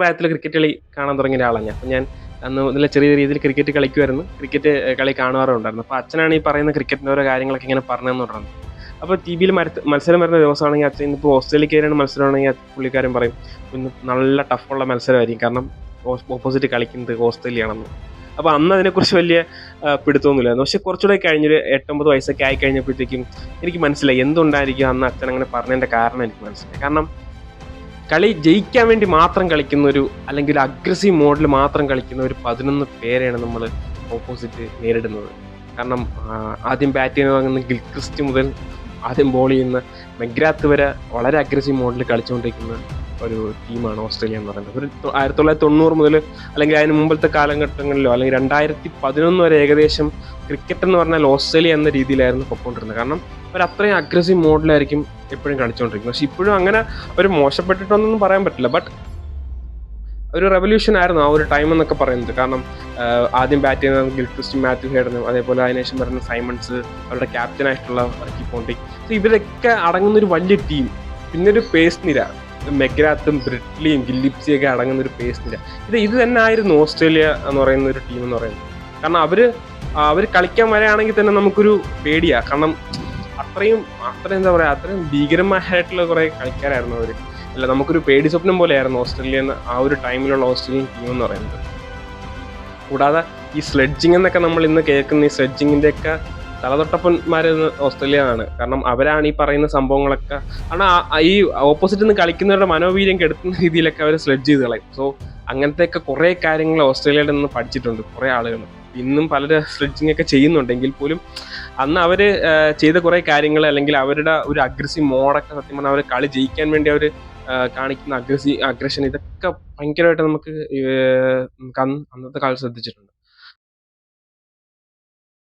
ചെറുപ്രായത്തിൽ ക്രിക്കറ്റ് കളി കാണാൻ തുടങ്ങിയ ഒരാളാണ് ഞാൻ. അപ്പം ഞാൻ അന്ന് നല്ല ചെറിയ രീതിയിൽ ക്രിക്കറ്റ് കളിക്കുമായിരുന്നു. ക്രിക്കറ്റ് കളി കാണാറുണ്ടായിരുന്നു. അപ്പോൾ അച്ഛനാണ് ഈ പറയുന്ന ക്രിക്കറ്റിന്റെ ഓരോ കാര്യങ്ങളൊക്കെ ഇങ്ങനെ പറഞ്ഞു തുടങ്ങുന്നത്. അപ്പോൾ ടി വിയിൽ മത്സരം വരുന്ന ദിവസമാണെങ്കിൽ അച്ഛൻ ഇന്നിപ്പോൾ ഓസ്ട്രേലിയക്കാരാണ് മത്സരമാണെങ്കിൽ പുള്ളിക്കാരൻ പറയും ഇന്ന് നല്ല ടഫുള്ള മത്സരമായിരിക്കും. കാരണം ഓപ്പോസിറ്റ് കളിക്കുന്നത് ഓസ്ട്രേലിയ ആണെന്ന് അപ്പോൾ അന്ന് അതിനെക്കുറിച്ച് വലിയ പിടുത്തമൊന്നുമില്ലായിരുന്നു. പക്ഷെ കുറച്ചുകൂടെ കഴിഞ്ഞൊരു എട്ടൊമ്പത് വയസ്സൊക്കെ ആയി കഴിഞ്ഞപ്പോഴത്തേക്കും എനിക്ക് മനസ്സിലായി എന്തുണ്ടായിരിക്കും അന്ന് അച്ഛൻ അങ്ങനെ പറഞ്ഞതിന്റെ കാരണം എനിക്ക് മനസ്സിലായി. കാരണം കളി ജയിക്കാൻ വേണ്ടി മാത്രം കളിക്കുന്ന ഒരു അല്ലെങ്കിൽ അഗ്രസീവ് മോഡിൽ മാത്രം കളിക്കുന്ന ഒരു പതിനൊന്ന് പേരെയാണ് നമ്മൾ ഓപ്പോസിറ്റ് നേരിടുന്നത്. കാരണം ആദ്യം ബാറ്റ് ചെയ്യുന്ന വാങ്ങുന്ന ഗിൽക്രിസ്റ്റ് മുതൽ ആദ്യം ബോൾ ചെയ്യുന്ന മെഗ്രാത്ത് വരെ വളരെ അഗ്രസീവ് മോഡിൽ കളിച്ചുകൊണ്ടിരിക്കുന്ന ഒരു ടീമാണ് ഓസ്ട്രേലിയ എന്ന് പറയുന്നത്. ഒരു ആയിരത്തി തൊള്ളായിരത്തി തൊണ്ണൂറ് മുതൽ അല്ലെങ്കിൽ അതിന് മുമ്പത്തെ കാലഘട്ടങ്ങളിലോ അല്ലെങ്കിൽ രണ്ടായിരത്തി പതിനൊന്ന് വരെ ഏകദേശം ക്രിക്കറ്റ് എന്ന് പറഞ്ഞാൽ ഓസ്ട്രേലിയ എന്ന രീതിയിലായിരുന്നു പൊക്കോണ്ടിരുന്നത് കാരണം അവർ അത്രയും അഗ്രസീവ് മോഡിലായിരിക്കും എപ്പോഴും കളിച്ചുകൊണ്ടിരിക്കുന്നത് പക്ഷെ ഇപ്പോഴും അങ്ങനെ ഒരു മോശപ്പെട്ടിട്ടൊന്നും പറയാൻ പറ്റില്ല. ബട്ട് ഒരു റെവല്യൂഷൻ ആയിരുന്നു ആ ഒരു ടൈം എന്നൊക്കെ പറയുന്നത്. കാരണം ആദ്യം ബാറ്റ് ചെയ്യുന്ന ഗിൽക്രിസ്റ്റ് മാത്യു ഹേഡനും അതേപോലെ അതിനുശേഷം വരുന്ന സൈമൺസ് അവരുടെ റിക്കി പോണ്ടി സോ ഇവരൊക്കെ അടങ്ങുന്ന ഒരു വലിയ ടീം പിന്നെ ഒരു പേസ് നിര. മെഗ്രാത്തും ബ്രിഡ്ലിയും ഗില്ലിപ്സിയും ഒക്കെ അടങ്ങുന്ന ഒരു പേസ്റ്റില്ല ഇത് ഇത് തന്നെ ആയിരുന്നു ഓസ്ട്രേലിയ എന്ന് പറയുന്ന ഒരു ടീം എന്ന് പറയുന്നത്. കാരണം അവർ അവർ കളിക്കാൻ വരാണെങ്കിൽ തന്നെ നമുക്കൊരു പേടിയാ. കാരണം അത്രയും അത്രയും എന്താ പറയാ അത്രയും ഭീകരമായിട്ടുള്ള കുറെ കളിക്കാരായിരുന്നു അവർ. അല്ല നമുക്കൊരു പേടി സ്വപ്നം പോലെയായിരുന്നു ഓസ്ട്രേലിയ എന്ന ആ ഒരു ടൈമിലുള്ള ഓസ്ട്രേലിയൻ ടീം എന്ന് പറയുന്നത്. കൂടാതെ ഈ സ്ലെഡ്ജിങ് എന്നൊക്കെ നമ്മൾ ഇന്ന് കേൾക്കുന്ന ഈ സ്ലെഡ്ജിങ്ങിന്റെ ഒക്കെ ഓസ്ട്രേലിയ ആണ് കാരണം അവരാണ് ഈ പറയുന്ന സംഭവങ്ങളൊക്കെ കാരണം ഈ ഓപ്പോസിറ്റ് നിന്ന് കളിക്കുന്നവരുടെ മനോവീര്യം കെടുത്തുന്ന രീതിയിലൊക്കെ അവർ സ്ലെഡ്ജ് ചെയ്ത് കളയും. സോ അങ്ങനത്തെയൊക്കെ കുറേ കാര്യങ്ങൾ ഓസ്ട്രേലിയയുടെ നിന്ന് പഠിച്ചിട്ടുണ്ട് കുറേ ആളുകൾ ഇന്നും പലരും സ്ലെഡ്ജിങ് ഒക്കെ ചെയ്യുന്നുണ്ടെങ്കിൽ പോലും അന്ന് അവർ ചെയ്ത കുറേ കാര്യങ്ങൾ അല്ലെങ്കിൽ അവരുടെ ഒരു അഗ്രസീവ് മോഡൊക്കെ സത്യം പറഞ്ഞാൽ അവർ കളി ജയിക്കാൻ വേണ്ടി അവർ കാണിക്കുന്ന അഗ്രസീവ് അഗ്രഷൻ ഇതൊക്കെ ഭയങ്കരമായിട്ട് നമുക്ക് നമുക്ക് അന്നത്തെ കാലത്ത് ശ്രദ്ധിച്ചിട്ടുണ്ട്.